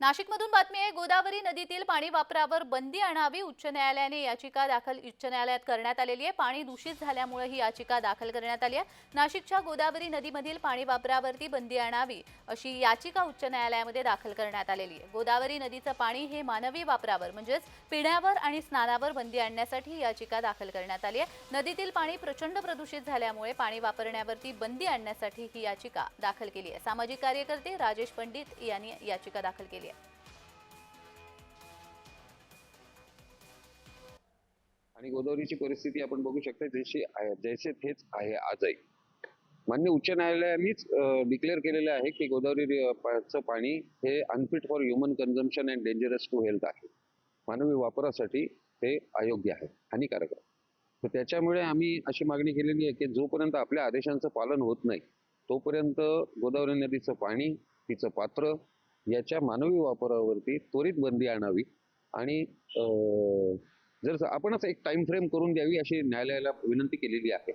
नाशिकमधून बातमी आहे गोदावरी नदीतील पाणी वापरावर बंदी आणावी उच्च न्यायालयाने याचिका दाखल उच्च न्यायालयात करण्यात आलेली आहे. पाणी दूषित झाल्यामुळे ही याचिका दाखल करण्यात आली आहे. नाशिकच्या गोदावरी नदीमधील पाणी वापरावरती बंदी आणावी अशी याचिका उच्च न्यायालयामध्ये दाखल करण्यात आलेली आहे. गोदावरी नदीचं पाणी हे मानवी वापरावर म्हणजेच पिण्यावर आणि स्नानावर बंदी आणण्यासाठी ही याचिका दाखल करण्यात आली आहे. नदीतील पाणी प्रचंड प्रदूषित झाल्यामुळे पाणी वापरण्यावरती बंदी आणण्यासाठी ही याचिका दाखल केली आहे. सामाजिक कार्यकर्ते राजेश पंडित यांनी याचिका दाखल केली आहे. आणि गोदावरीची परिस्थिती आपण बघू शकता जशी आहे जैसे थेच आहे आजही. मान्य उच्च न्यायालयानेच डिक्लेअर केलेलं आहे की गोदावरी पाणी हे unfit for human consumption and dangerous to health आहे. मानवी वापरासाठी ते अयोग्य आहे हानिकारक आहे. तर त्याच्यामुळे आम्ही अशी मागणी केलेली आहे की जोपर्यंत आपल्या आदेशांचं पालन होत नाही तोपर्यंत गोदावरी नदीचं पाणी तिचं पात्र याच्या मानवी वापरावरती त्वरित बंदी आणावी आणि जर आपणच एक टाइम फ्रेम करून द्यावी अशी न्यायालयाला विनंती केलेली आहे.